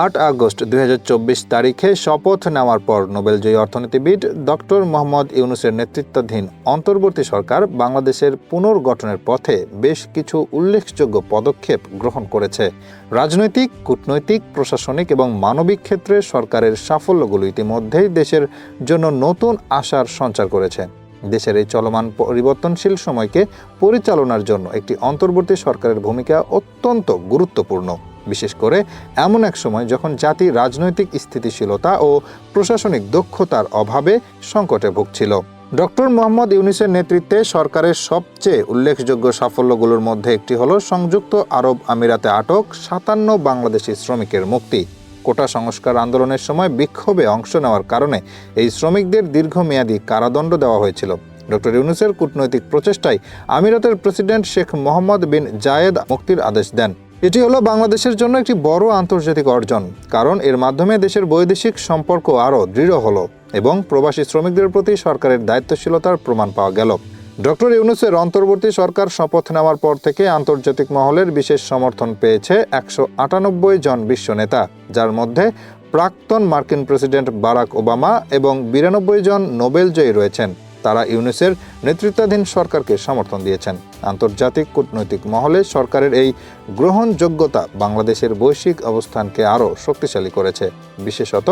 আট আগস্ট দু হাজার চব্বিশ তারিখে শপথ নেওয়ার পর নোবেলজয়ী অর্থনীতিবিদ ডক্টর মোহাম্মদ ইউনুসের নেতৃত্বাধীন অন্তর্বর্তী সরকার বাংলাদেশের পুনর্গঠনের পথে বেশ কিছু উল্লেখযোগ্য পদক্ষেপ গ্রহণ করেছে। রাজনৈতিক, কূটনৈতিক, প্রশাসনিক এবং মানবিক ক্ষেত্রে সরকারের সাফল্যগুলো ইতিমধ্যেই দেশের জন্য নতুন আশার সঞ্চার করেছে। দেশের এই চলমান পরিবর্তনশীল সময়কে পরিচালনার জন্য একটি অন্তর্বর্তী সরকারের ভূমিকা অত্যন্ত গুরুত্বপূর্ণ। বিশেষ করে এমন এক সময় যখন জাতি রাজনৈতিক স্থিতিশীলতা ও প্রশাসনিক দক্ষতার অভাবে সংকটে ভুগছিল। ডক্টর মোহাম্মদ ইউনিসের নেতৃত্বে সরকারের সবচেয়ে উল্লেখযোগ্য সাফল্যগুলোর মধ্যে একটি হলো সংযুক্ত আরব আমিরাতে আটক সাতান্ন বাংলাদেশি শ্রমিকের মুক্তি। কোটা সংস্কার আন্দোলনের সময় বিক্ষোভে অংশ নেওয়ার কারণে এই শ্রমিকদের দীর্ঘমেয়াদী কারাদণ্ড দেওয়া হয়েছিল। ডক্টর ইউনুসের কূটনৈতিক প্রচেষ্টায় আমিরাতের president Sheikh Mohammed bin Zayed মুক্তির আদেশ দেন। এটি হলো বাংলাদেশের জন্য একটি বড় আন্তর্জাতিক অর্জন, কারণ এর মাধ্যমে দেশের বৈদেশিক সম্পর্ক আরও দৃঢ় হলো এবং প্রবাসী শ্রমিকদের প্রতি সরকারের দায়িত্বশীলতার প্রমাণ পাওয়া গেল। ডক্টর ইউনুসের অন্তর্বর্তী সরকার শপথ নেওয়ার পর থেকে আন্তর্জাতিক মহলের বিশেষ সমর্থন পেয়েছে একশো আটানব্বই জন বিশ্ব নেতা, যার মধ্যে প্রাক্তন মার্কিন প্রেসিডেন্ট বারাক ওবামা এবং বিরানব্বই জন নোবেলজয়ী রয়েছেন। তারা ইউনেসের নেতৃত্বাধীন সরকারকে সমর্থন দিয়েছেন। আন্তর্জাতিক কূটনৈতিক মহলে সরকারের এই গ্রহণযোগ্যতা বাংলাদেশের বৈশ্বিক অবস্থানকে আরও শক্তিশালী করেছে। বিশেষত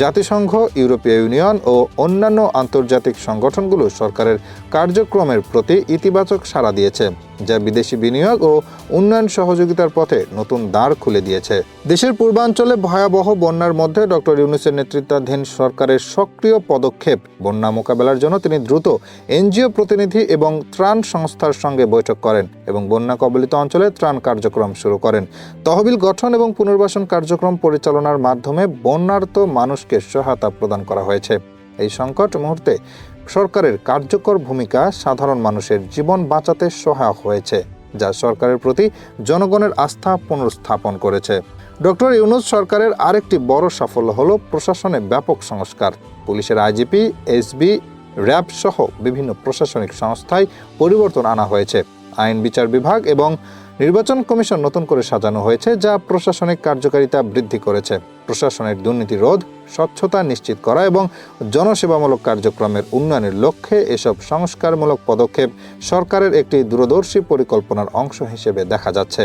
জাতিসংঘ, ইউরোপীয় ইউনিয়ন ও অন্যান্য আন্তর্জাতিক সংগঠনগুলো সরকারের কার্যক্রমের প্রতি ইতিবাচক সাড়া দিয়েছে। যা বিদেশি বিনিয়োগ ও উন্নয়ন সহযোগিতার পথে নতুন দ্বার খুলে দিয়েছে। দেশের পূর্বাঞ্চলে ভয়াবহ বন্যার মধ্যে ডক্টর ইউনুসের নেতৃত্বাধীন সরকারের সক্রিয় পদক্ষেপ, বন্যা মোকাবেলার জন্য তিনি দ্রুত এনজিও প্রতিনিধি এবং ত্রাণ সংস্থার সঙ্গে বৈঠক করেন এবং বন্যা কবলিত অঞ্চলে ত্রাণ কার্যক্রম শুরু করেন। তহবিল গঠন এবং পুনর্বাসন কার্যক্রম পরিচালনার মাধ্যমে বন্যার্ত মানুষকে সহায়তা প্রদান করা হয়েছে। এই সংকট মুহূর্তে সরকারের কার্যকর ভূমিকা সাধারণ মানুষের জীবন বাঁচাতে সহায়ক হয়েছে, যা সরকারের প্রতি জনগণের আস্থা পুনর্স্থাপন করেছে। ডক্টর ইউনুস সরকারের আরেকটি বড় সাফল্য হল প্রশাসনে ব্যাপক সংস্কার। পুলিশের আইজিপি, এসবি, র্যাব সহ বিভিন্ন প্রশাসনিক সংস্থায় পরিবর্তন আনা হয়েছে। আইন বিচার বিভাগ এবং নির্বাচন কমিশন নতুন করে সাজানো হয়েছে, যা প্রশাসনিক কার্যকারিতা বৃদ্ধি করেছে। প্রশাসনের দুর্নীতি রোধ, স্বচ্ছতা নিশ্চিত করা এবং জনসেবামূলক কার্যক্রমের উন্নয়নের লক্ষ্যে এসব সংস্কারমূলক পদক্ষেপ সরকারের একটি দূরদর্শী পরিকল্পনার অংশ হিসেবে দেখা যাচ্ছে।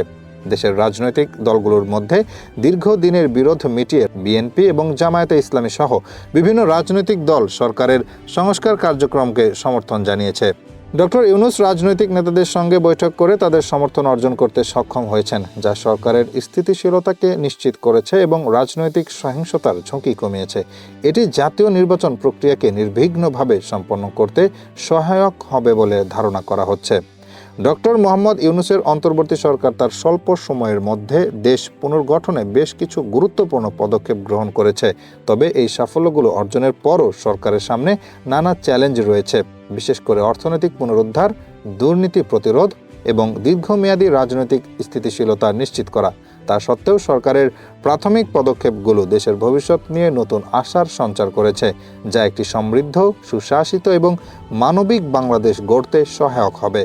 দেশের রাজনৈতিক দলগুলোর মধ্যে দীর্ঘদিনের বিরোধ মিটিয়ে বিএনপি এবং জামায়াতে ইসলামী সহ বিভিন্ন রাজনৈতিক দল সরকারের সংস্কার কার্যক্রমকে সমর্থন জানিয়েছে। ডক্টর ইউনুস রাজনৈতিক নেতাদের সঙ্গে বৈঠক করে তাদের সমর্থন অর্জন করতে সক্ষম হয়েছেন, যা সরকারের স্থিতিশীলতাকে নিশ্চিত করেছে এবং রাজনৈতিক সহিংসতার ঝুঁকি কমিয়েছে। এটি জাতীয় নির্বাচন প্রক্রিয়াকে নির্বিঘ্নভাবে সম্পন্ন করতে সহায়ক হবে বলে ধারণা করা হচ্ছে। ডক্টর মোহাম্মদ ইউনুসের অন্তর্বর্তী সরকার তার স্বল্প সময়ের মধ্যে দেশ পুনর্গঠনে বেশ কিছু গুরুত্বপূর্ণ পদক্ষেপ গ্রহণ করেছে। তবে এই সাফল্যগুলো অর্জনের পরও সরকারের সামনে নানা চ্যালেঞ্জ রয়েছে। বিশেষ করে অর্থনৈতিক পুনরুদ্ধার, দুর্নীতি প্রতিরোধ এবং দীর্ঘমেয়াদী রাজনৈতিক স্থিতিশীলতা নিশ্চিত করা। তা সত্ত্বেও সরকারের প্রাথমিক পদক্ষেপগুলো দেশের ভবিষ্যৎ নিয়ে নতুন আশার সঞ্চার করেছে, যা একটি সমৃদ্ধ, সুশাসিত এবং মানবিক বাংলাদেশ গড়তে সহায়ক হবে।